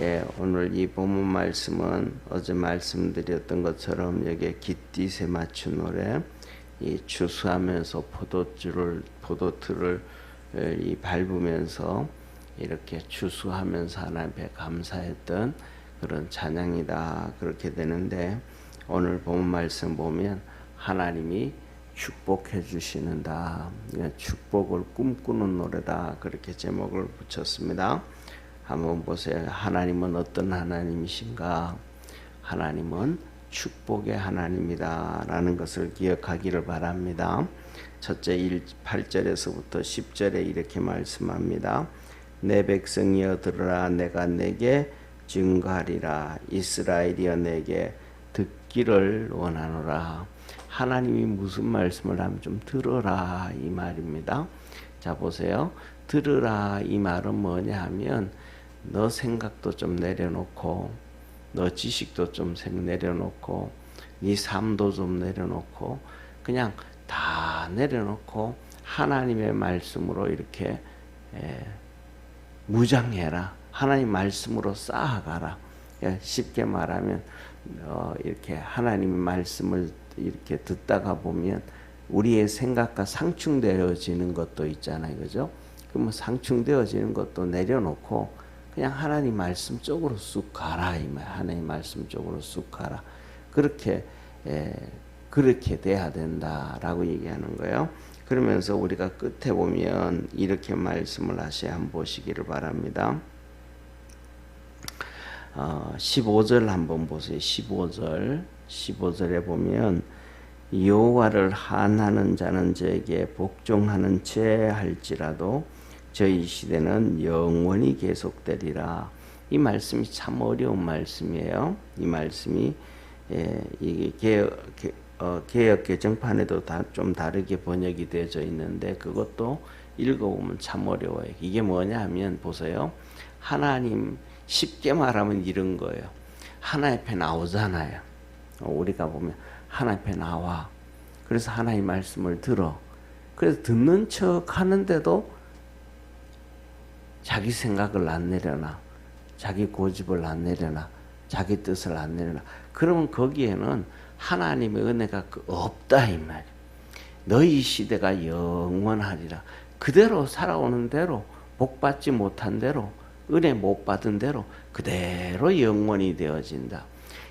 예, 오늘 이 본문 말씀은 어제 말씀드렸던 것처럼 여기에 깃띠세 맞춘 노래 이 추수하면서 포도주를 포도틀을 예, 이 밟으면서 이렇게 추수하면서 하나님 앞에 감사했던 그런 찬양이다 그렇게 되는데 오늘 본문 말씀 보면 하나님이 축복해 주시는다 예, 축복을 꿈꾸는 노래다 그렇게 제목을 붙였습니다. 한번 보세요. 하나님은 어떤 하나님이신가? 하나님은 축복의 하나님이다. 라는 것을 기억하기를 바랍니다. 첫째 1, 8절에서부터 10절에 이렇게 말씀합니다. 내 백성이여 들으라 내가 내게 증거하리라 이스라엘이여 내게 듣기를 원하노라 하나님이 무슨 말씀을 하면 좀 들어라 이 말입니다. 자 보세요. 들으라 이 말은 뭐냐 하면 너 생각도 좀 내려놓고 너 지식도 좀 내려놓고 네 삶도 좀 내려놓고 그냥 다 내려놓고 하나님의 말씀으로 이렇게 에, 무장해라. 하나님 말씀으로 쌓아가라. 예, 쉽게 말하면 어, 이렇게 하나님의 말씀을 이렇게 듣다가 보면 우리의 생각과 상충되어지는 것도 있잖아요, 그죠? 그러면 상충되어지는 것도 내려놓고 그냥 하나님 말씀 쪽으로 쑥 가라 이 말. 하나님 말씀 쪽으로 쑥 가라. 그렇게 에, 그렇게 돼야 된다라고 얘기하는 거예요. 그러면서 우리가 끝에 보면 이렇게 말씀을 하시 한번 보시기를 바랍니다. 어, 15절 한번 보세요. 15절. 15절에 보면 여호와를 한하는 자는 저에게 복종하는 채 할지라도 저희 시대는 영원히 계속되리라. 이 말씀이 참 어려운 말씀이에요. 이 말씀이 예, 이게 개혁, 개, 어, 개혁 개정판에도 다 좀 다르게 번역이 되어져 있는데 그것도 읽어보면 참 어려워요. 이게 뭐냐 하면 보세요. 하나님 쉽게 말하면 이런 거예요. 하나님 앞에 나오잖아요. 어, 우리가 보면 하나님 앞에 나와. 그래서 하나님 말씀을 들어. 그래서 듣는 척 하는데도 자기 생각을 안 내려놔. 자기 고집을 안 내려놔. 자기 뜻을 안 내려놔. 그러면 거기에는 하나님의 은혜가 그 없다 이 말. 너희 시대가 영원하리라. 그대로 살아오는 대로 복 받지 못한 대로 은혜 못 받은 대로 그대로 영원히 되어진다.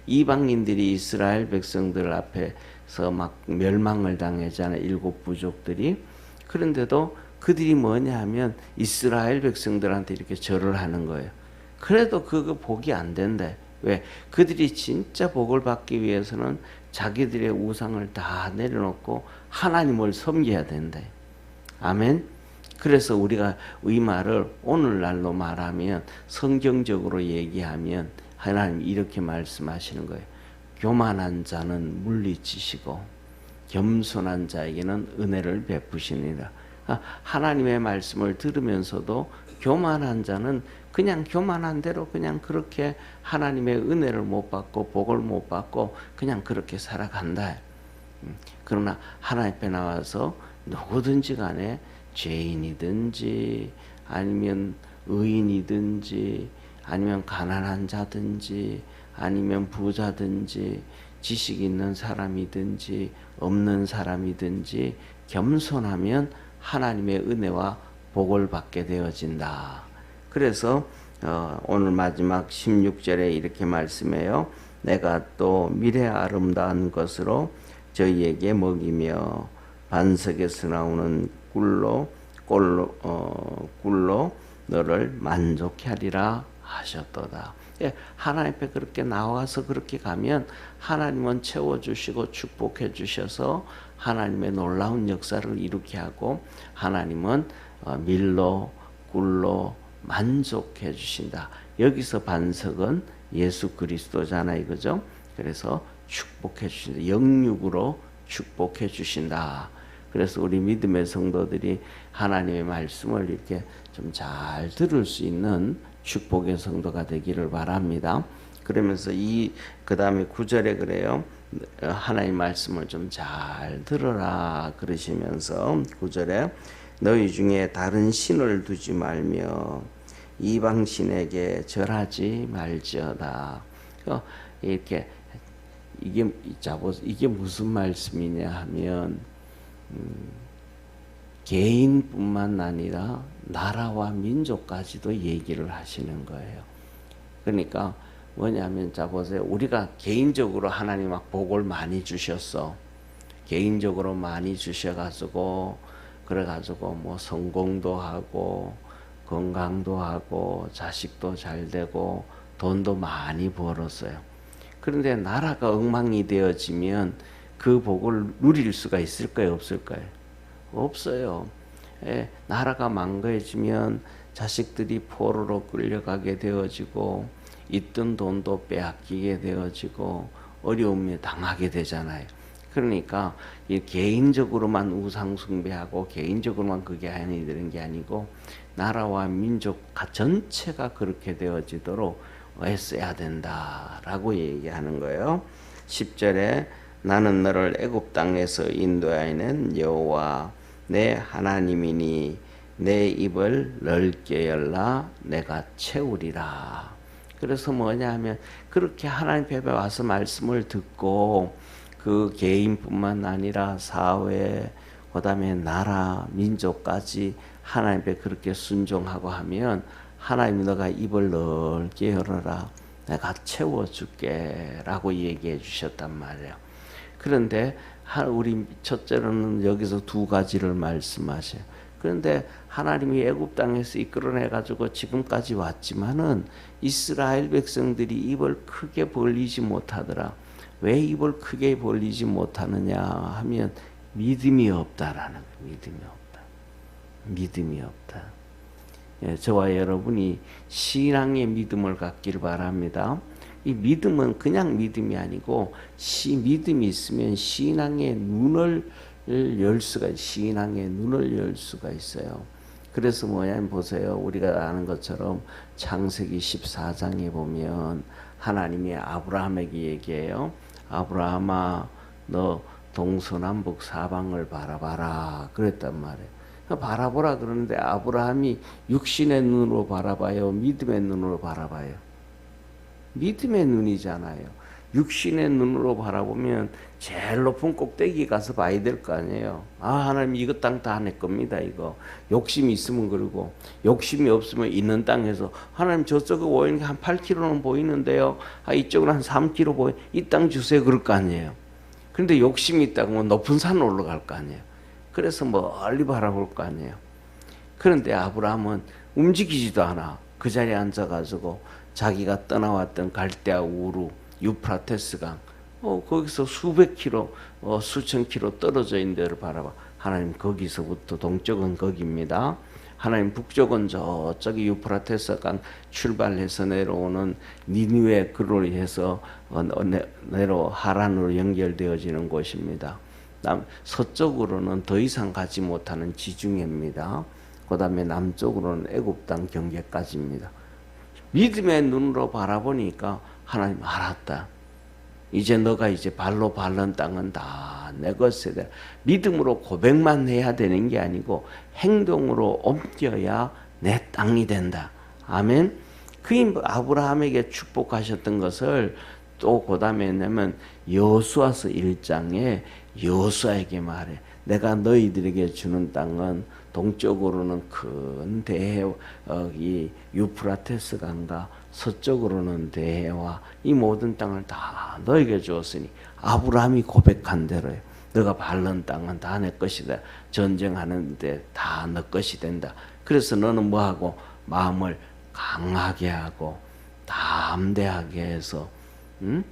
이방인들이 이스라엘 백성들 앞에서 막 멸망을 당했잖아 일곱 부족들이 그런데도 그들이 뭐냐 하면 이스라엘 백성들한테 이렇게 절을 하는 거예요. 그래도 그거 복이 안 된대. 왜? 그들이 진짜 복을 받기 위해서는 자기들의 우상을 다 내려놓고 하나님을 섬겨야 된대. 아멘. 그래서 우리가 이 말을 오늘날로 말하면 성경적으로 얘기하면 하나님 이렇게 말씀하시는 거예요. 교만한 자는 물리치시고 겸손한 자에게는 은혜를 베푸시니라. 아, 하나님의 말씀을 들으면서도 교만한 자는 그냥 교만한 대로 그냥 그렇게 하나님의 은혜를 못 받고 복을 못 받고 그냥 그렇게 살아간다. 음, 그러나 하나님 앞에 나와서 누구든지 간에 죄인이든지 아니면 의인이든지 아니면 가난한 자든지 아니면 부자든지 지식 있는 사람이든지 없는 사람이든지 겸손하면 하나님의 은혜와 복을 받게 되어진다. 그래서 어, 오늘 마지막 16절에 이렇게 말씀해요. 내가 또 미래 아름다운 것으로 저희에게 먹이며 반석에서 나오는 꿀로 꿀로 어, 꿀로 너를 만족해 하리라 하셨도다. 예, 하나님 앞에 그렇게 나와서 그렇게 가면 하나님은 채워주시고 축복해 주셔서 하나님의 놀라운 역사를 이루게 하고 하나님은 어, 밀로 꿀로 만족해 주신다. 여기서 반석은 예수 그리스도잖아요. 그죠? 그래서 축복해 주신다. 영육으로 축복해 주신다. 그래서 우리 믿음의 성도들이 하나님의 말씀을 이렇게 좀 잘 들을 수 있는 축복의 성도가 되기를 바랍니다. 그러면서 이 그 다음에 구절에 그래요. 하나님 말씀을 좀 잘 들어라 그러시면서 구절에 너희 중에 다른 신을 두지 말며 이방 신에게 절하지 말지어다. 어, 이렇게 이게 자보 이게 무슨 말씀이냐 하면 음, 개인뿐만 아니라 나라와 민족까지도 얘기를 하시는 거예요. 그러니까 뭐냐면 자 보세요. 우리가 개인적으로 하나님 막 복을 많이 주셨어. 개인적으로 많이 주셔가지고 그래가지고 뭐 성공도 하고 건강도 하고 자식도 잘 되고 돈도 많이 벌었어요. 그런데 나라가 엉망이 되어지면 그 복을 누릴 수가 있을까요, 없을까요? 없어요. 예, 나라가 망가지면 자식들이 포로로 끌려가게 되어지고 있던 돈도 빼앗기게 되어지고 어려움에 당하게 되잖아요. 그러니까 이 개인적으로만 우상 숭배하고 개인적으로만 그게 아니 되는 게 아니고 나라와 민족 전체가 그렇게 되어지도록 애써야 된다라고 얘기하는 거예요. 10절에 나는 너를 애굽 땅에서 인도하여낸 여호와 내 하나님이니 내 입을 넓게 열라 내가 채우리라. 그래서 뭐냐 하면 그렇게 하나님 앞에 와서 말씀을 듣고 그 개인뿐만 아니라 사회 그다음에 나라 민족까지 하나님 앞에 그렇게 순종하고 하면 하나님 너가 입을 넓게 열어라 내가 채워줄게라고 얘기해 주셨단 말이에요. 그런데 우리 첫째로는 여기서 두 가지를 말씀하셔요. 그런데 하나님이 애굽 땅에서 이끌어내 가지고 지금까지 왔지만은 이스라엘 백성들이 입을 크게 벌리지 못하더라. 왜 입을 크게 벌리지 못하느냐 하면 믿음이 없다라는 믿음이 없다. 믿음이 없다. 예, 저와 여러분이 신앙의 믿음을 갖기를 바랍니다. 이 믿음은 그냥 믿음이 아니고 시 믿음이 있으면 신앙의 눈을 열 수가 신앙의 눈을 열 수가 있어요. 그래서 뭐냐면 보세요. 우리가 아는 것처럼 창세기 14장에 보면 하나님이 아브라함에게 얘기해요. 아브라함아 너 동서남북 사방을 바라봐라 그랬단 말이에요. 바라보라 그러는데 아브라함이 육신의 눈으로 바라봐요. 믿음의 눈으로 바라봐요. 믿음의 눈이잖아요. 육신의 눈으로 바라보면 제일 높은 꼭대기 가서 봐야 될 거 아니에요. 아, 하나님 이거 땅다 내 겁니다, 이거. 욕심이 있으면 그러고, 욕심이 없으면 있는 땅에서, 하나님 저쪽에 오는 게 한 8km는 보이는데요. 아, 이쪽은 한 3km 보여. 이땅 주세요. 그럴 거 아니에요. 그런데 욕심이 있다고 면 높은 산 올라갈 거 아니에요. 그래서 멀리 바라볼 거 아니에요. 그런데 아브라함은 움직이지도 않아. 그 자리에 앉아가지고 자기가 떠나왔던 갈대아 우루 유프라테스강. 어, 거기서 수백 킬로 어, 수천 킬로 떨어져 있는 데를 바라봐. 하나님 거기서부터 동쪽은 거기입니다. 하나님 북쪽은 저쪽이 유프라테스강 출발해서 내려오는 니누의 그로 해서 어, 내로 하란으로 연결되어지는 곳입니다. 남, 서쪽으로는 더 이상 가지 못하는 지중해입니다. 그 다음에 남쪽으로는 애굽 땅 경계까지입니다. 믿음의 눈으로 바라보니까 하나님 알았다. 이제 너가 이제 발로 밟는 땅은 다 내 것이다. 믿음으로 고백만 해야 되는 게 아니고 행동으로 옮겨야 내 땅이 된다. 아멘. 그 아브라함에게 축복하셨던 것을 또 그 다음에 내면 여수아서 1장에 여수아에게 말해. 내가 너희들에게 주는 땅은 동쪽으로는 큰 대해 어, 이 유프라테스 강과 서쪽으로는 대해와 이 모든 땅을 다 너에게 주었으니 아브라함이 고백한 대로요. 너가 밟는 땅은 다 내 것이다. 전쟁하는데 다내 것이 된다. 그래서 너는 뭐하고 마음을 강하게 하고 담대하게 해서 응?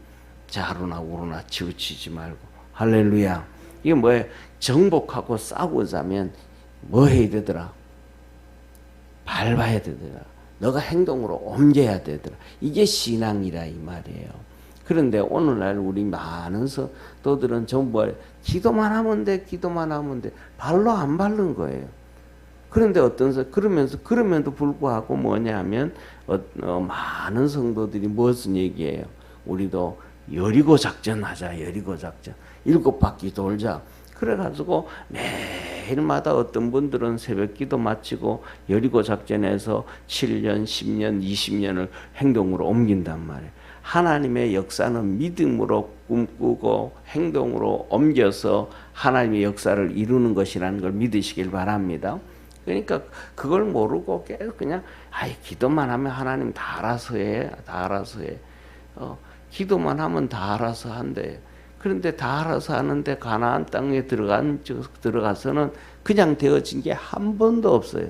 자루나 우루나 치우치지 말고 할렐루야. 이게 뭐예요? 정복하고 싸우자면 뭐 해야 되더라? 밟아야 되더라. 너가 행동으로 옮겨야 되더라. 이게 신앙이라 이 말이에요. 그런데 오늘날 우리 많은 성도들은 전부 기도만 하면 돼, 기도만 하면 돼. 발로 안 밟는 거예요. 그런데 어떤 서 그러면서 그러면도 불구하고 뭐냐면 어, 어, 많은 성도들이 무슨 얘기예요? 우리도 여리고 작전하자, 여리고 작전. 일곱 바퀴 돌자. 그래가지고 매일마다 어떤 분들은 새벽 기도 마치고 여리고 작전에서 7년, 10년, 20년을 행동으로 옮긴단 말이에요. 하나님의 역사는 믿음으로 꿈꾸고 행동으로 옮겨서 하나님의 역사를 이루는 것이라는 걸 믿으시길 바랍니다. 그러니까 그걸 모르고 계속 그냥 아이 기도만 하면 하나님 다 알아서 해, 다 알아서 해. 어, 기도만 하면 다 알아서 한대. 그런데 다 알아서 하는데 가나안 땅에 들어간 들어가서는 그냥 되어진 게 한 번도 없어요.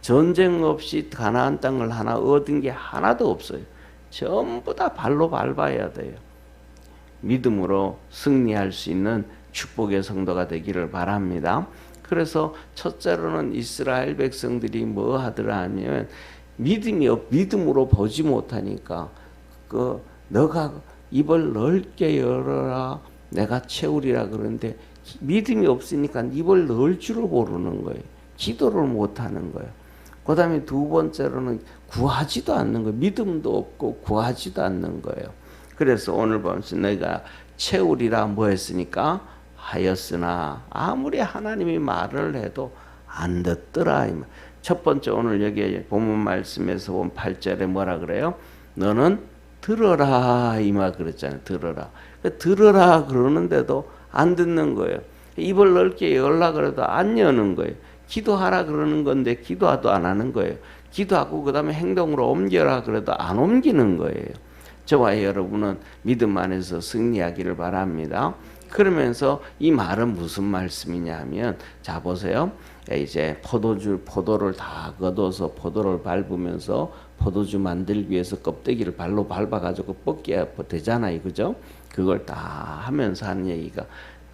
전쟁 없이 가나안 땅을 하나 얻은 게 하나도 없어요. 전부 다 발로 밟아야 돼요. 믿음으로 승리할 수 있는 축복의 성도가 되기를 바랍니다. 그래서 첫째로는 이스라엘 백성들이 뭐 하더라 하면 믿음이 없, 믿음으로 보지 못하니까 그 너가 입을 넓게 열어라 내가 채우리라 그러는데 믿음이 없으니까 입을 넣을 줄을 모르는 거예요. 기도를 못 하는 거예요. 그 다음에 두 번째로는 구하지도 않는 거예요. 믿음도 없고 구하지도 않는 거예요. 그래서 오늘 보면서 내가 채우리라 뭐 했으니까 하였으나 아무리 하나님이 말을 해도 안 듣더라. 첫 번째 오늘 여기 본문 말씀에서 본 8절에 뭐라 그래요? 너는 들어라 이 말 그랬잖아요. 들어라. 들어라 그러는데도 안 듣는 거예요. 입을 넓게 열라 그래도 안 여는 거예요. 기도하라 그러는 건데 기도도 안 하는 거예요. 기도하고 그다음에 행동으로 옮겨라 그래도 안 옮기는 거예요. 저와 여러분은 믿음 안에서 승리하기를 바랍니다. 그러면서 이 말은 무슨 말씀이냐 하면 자 보세요. 이제 포도주 포도를 다 걷어서 포도를 밟으면서 포도주 만들기 위해서 껍데기를 발로 밟아 가지고 뻗게 되잖아요. 그죠? 그걸 다 하면서 하는 얘기가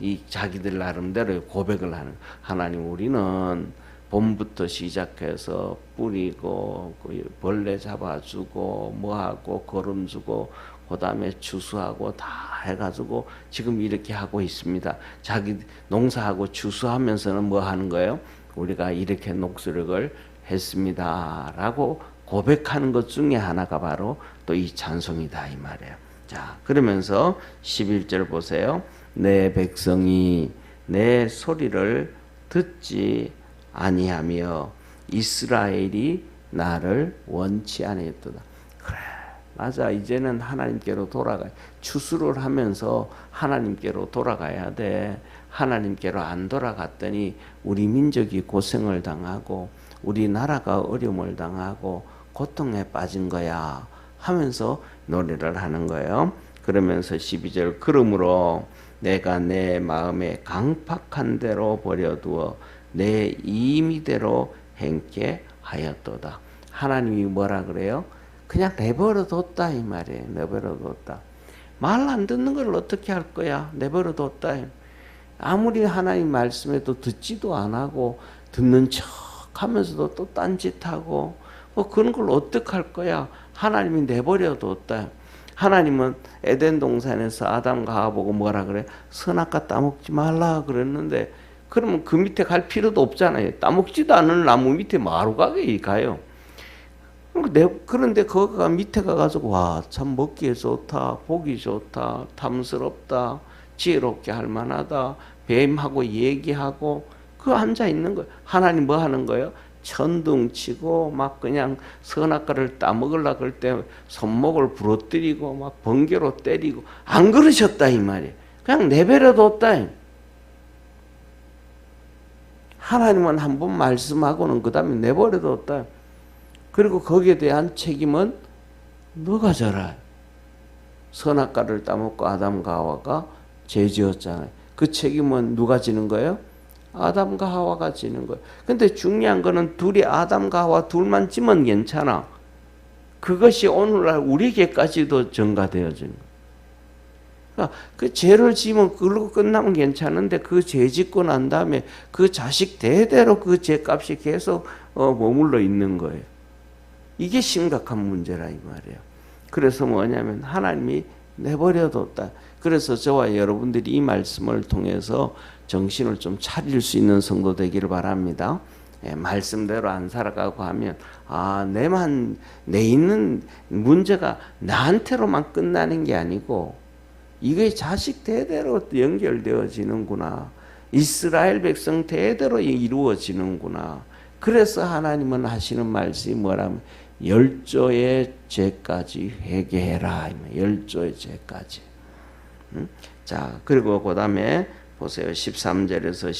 이 자기들 나름대로 고백을 하는 하나님 우리는 봄부터 시작해서 뿌리고 그 벌레 잡아주고 뭐하고 거름 주고 그 다음에 추수하고 다 해가지고 지금 이렇게 하고 있습니다. 자기 농사하고 추수하면서는 뭐 하는 거예요? 우리가 이렇게 녹수력을 했습니다라고 고백하는 것 중에 하나가 바로 또 이 찬송이다 이 말이에요. 자 그러면서 11절 보세요. 내 백성이 내 소리를 듣지 아니하며 이스라엘이 나를 원치 아니했도다. 그래 맞아 이제는 하나님께로 돌아가 추수를 하면서 하나님께로 돌아가야 돼. 하나님께로 안 돌아갔더니 우리 민족이 고생을 당하고 우리 나라가 어려움을 당하고 고통에 빠진 거야 하면서 노래를 하는 거예요. 그러면서 12절 그러므로 내가 내 마음에 강팍한 대로 버려두어 내 임의대로 행케 하였도다. 하나님이 뭐라 그래요? 그냥 내버려 뒀다 이 말이에요. 내버려 뒀다. 말 안 듣는 걸 어떻게 할 거야? 내버려 뒀다. 아무리 하나님 말씀에도 듣지도 안 하고 듣는 척 하면서도 또 딴짓하고 뭐 그런 걸 어떻게 할 거야? 하나님이 내버려 뒀다. 하나님은 에덴 동산에서 아담과 하와 보고 뭐라 그래? 선악과 따먹지 말라 그랬는데 그러면 그 밑에 갈 필요도 없잖아요. 따먹지도 않은 나무 밑에 마루 가게 가요. 그런데 거기가 밑에 가가지고 와 참 먹기에 좋다, 보기 좋다, 탐스럽다, 지혜롭게 할 만하다, 뱀하고 얘기하고 그 앉아 있는 거예요. 하나님 뭐 하는 거예요? 천둥치고 막 그냥 선악과를 따먹으려 그럴 때 손목을 부러뜨리고 막 번개로 때리고 안 그러셨다 이 말이에요. 그냥 내버려 뒀다. 하나님은 한 번 말씀하고는 그 다음에 내버려 뒀다. 그리고 거기에 대한 책임은 너가 져라. 선악과를 따먹고 아담과 하와가 죄 지었잖아요. 그 책임은 누가 지는 거예요? 아담과 하와가 지는 거예요. 근데 중요한 거는 둘이 아담과 하와 둘만 지면 괜찮아. 그것이 오늘날 우리에게까지도 전가되어지는 거예요. 그러니까 그 죄를 지면 그러고 끝나면 괜찮은데 그 죄 짓고 난 다음에 그 자식 대대로 그 죄값이 계속 어, 머물러 있는 거예요. 이게 심각한 문제라 이 말이에요. 그래서 뭐냐면 하나님이 내버려뒀다. 그래서 저와 여러분들이 이 말씀을 통해서 정신을 좀 차릴 수 있는 성도 되기를 바랍니다. 예, 말씀대로 안 살아가고 하면 아 내만 내 있는 문제가 나한테로만 끝나는 게 아니고 이게 자식 대대로 연결되어지는구나. 이스라엘 백성 대대로 이루어지는구나. 그래서 하나님은 하시는 말씀이 뭐라면 열조의 죄까지 회개해라. 열조의 죄까지. 음? 자, 그리고 그 다음에 보세요. 13절에서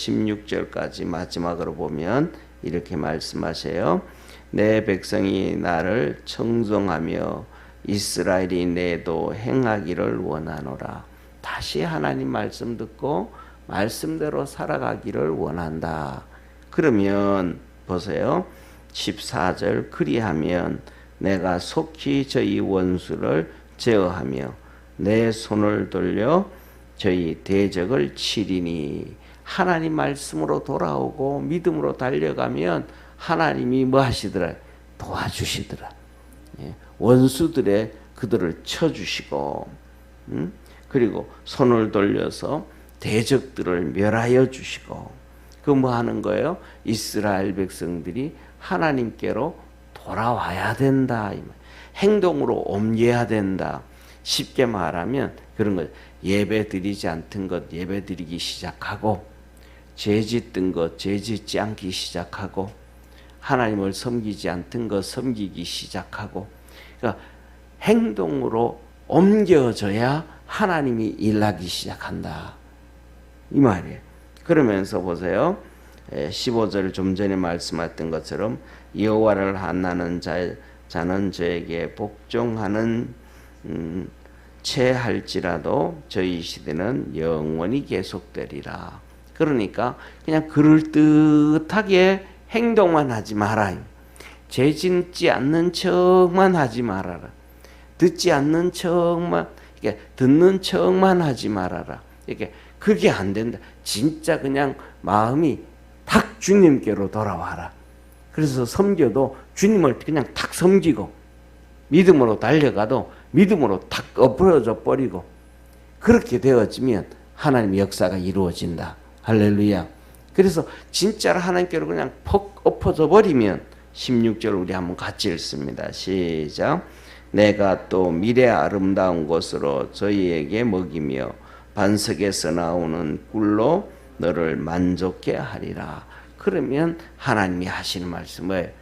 16절까지 마지막으로 보면 이렇게 말씀하세요. 내 백성이 나를 청정하며 이스라엘이 내도 행하기를 원하노라. 다시 하나님 말씀 듣고 말씀대로 살아가기를 원한다. 그러면 보세요. 14절 그리하면 내가 속히 저희 원수를 제어하며 내 손을 돌려 저희 대적을 치리니 하나님 말씀으로 돌아오고 믿음으로 달려가면 하나님이 뭐 하시더라 도와주시더라 예, 원수들의 그들을 쳐주시고 음? 그리고 손을 돌려서 대적들을 멸하여 주시고 그 뭐 하는 거예요? 이스라엘 백성들이 하나님께로 돌아와야 된다. 행동으로 옮겨야 된다. 쉽게 말하면 그런 거 예배 드리지 않던 것 예배 드리기 시작하고 죄 짓던 것죄 짓지 않기 시작하고 하나님을 섬기지 않던 것 섬기기 시작하고 그러니까 행동으로 옮겨져야 하나님이 일하기 시작한다. 이 말이에요. 그러면서 보세요. 15절 좀 전에 말씀했던 것처럼 여호와를 한나는 자, 자는 저에게 복종하는 음, 채 할지라도 저희 시대는 영원히 계속되리라. 그러니까 그냥 그럴듯하게 행동만 하지 마라. 죄 짓지 않는 척만 하지 말아라. 듣지 않는 척만 이게 듣는 척만 하지 말아라. 이게 그게 안 된다. 진짜 그냥 마음이 탁 주님께로 돌아와라. 그래서 섬겨도 주님을 그냥 탁 섬기고 믿음으로 달려가도 믿음으로 탁 엎어져 버리고 그렇게 되어지면 하나님의 역사가 이루어진다. 할렐루야. 그래서 진짜로 하나님께로 그냥 퍽 엎어져 버리면 16절 우리 한번 같이 읽습니다. 시작. 내가 또 미래 아름다운 것으로 저희에게 먹이며 반석에서 나오는 꿀로 너를 만족케 하리라. 그러면 하나님이 하시는 말씀을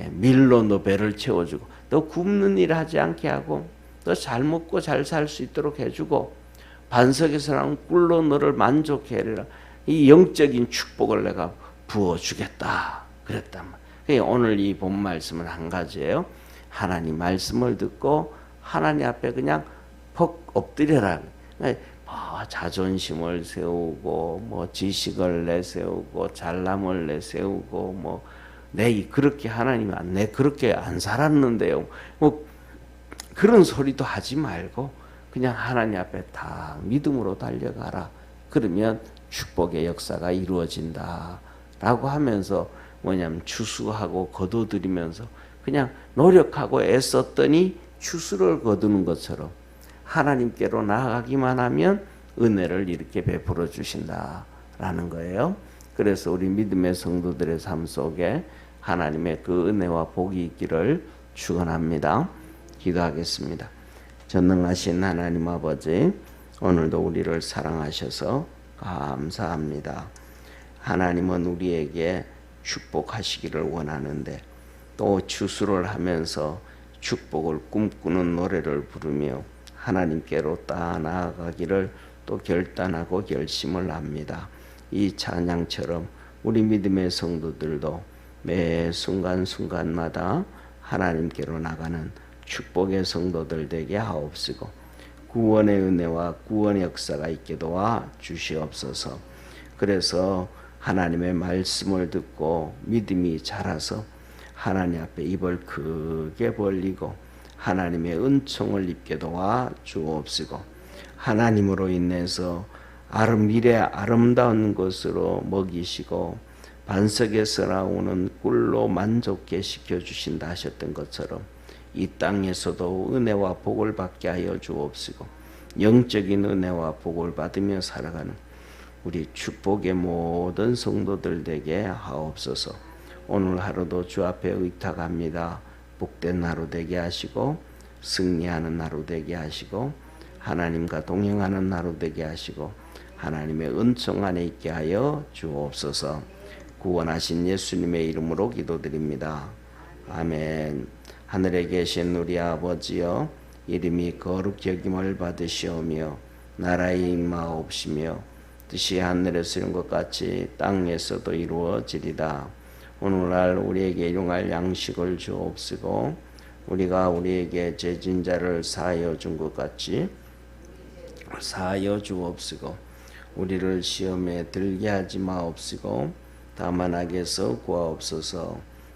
예, 밀로 너 배를 채워주고 너 굶는 일 하지 않게 하고 너 잘 먹고 잘 살 수 있도록 해주고 반석에서 나온 꿀로 너를 만족해 하리라. 이 영적인 축복을 내가 부어주겠다. 그랬단 말이에요. 오늘 이 본 말씀은 한 가지예요. 하나님 말씀을 듣고 하나님 앞에 그냥 퍽 엎드려라. 뭐 자존심을 세우고 뭐 지식을 내세우고 잘남을 내세우고 뭐 내 그렇게 하나님 내 그렇게 안 살았는데요. 뭐 그런 소리도 하지 말고 그냥 하나님 앞에 다 믿음으로 달려가라. 그러면 축복의 역사가 이루어진다 라고 하면서 뭐냐면 추수하고 거둬들이면서 그냥 노력하고 애썼더니 추수를 거두는 것처럼 하나님께로 나아가기만 하면 은혜를 이렇게 베풀어 주신다라는 거예요. 그래서 우리 믿음의 성도들의 삶 속에 하나님의 그 은혜와 복이 있기를 축원합니다. 기도하겠습니다. 전능하신 하나님 아버지 오늘도 우리를 사랑하셔서 감사합니다. 하나님은 우리에게 축복하시기를 원하는데 또 추수를 하면서 축복을 꿈꾸는 노래를 부르며 하나님께로 따 나아가기를 또 결단하고 결심을 합니다. 이 찬양처럼 우리 믿음의 성도들도 매 순간순간마다 하나님께로 나가는 축복의 성도들 되게 하옵시고 구원의 은혜와 구원의 역사가 있게 도와 주시옵소서. 그래서 하나님의 말씀을 듣고 믿음이 자라서 하나님 앞에 입을 크게 벌리고 하나님의 은총을 입게 도와 주옵시고 하나님으로 인해서 아름 미래 아름다운 것으로 먹이시고 반석에서 나오는 꿀로 만족케 시켜 주신다 하셨던 것처럼 이 땅에서도 은혜와 복을 받게 하여 주옵시고 영적인 은혜와 복을 받으며 살아가는 우리 축복의 모든 성도들 되게 하옵소서. 오늘 하루도 주 앞에 의탁합니다. 복된 하루 되게 하시고 승리하는 하루 되게 하시고 하나님과 동행하는 하루 되게 하시고 하나님의 은총 안에 있게 하여 주옵소서. 구원하신 예수님의 이름으로 기도드립니다. 아멘. 하늘에 계신 우리 아버지여 이름이 거룩 여김을 받으시오며 나라의 임하옵시며 뜻이 하늘에서 이룬 것 같이 땅에서도 이루어지리다. 오늘날 우리에게 일용할 양식을 주옵시고 우리가 우리에게 죄진 자를 사하여 준 것 같이 사하여 주옵시고 우리를 시험에 들게 하지 마옵시고 다만 악에서 구하옵소서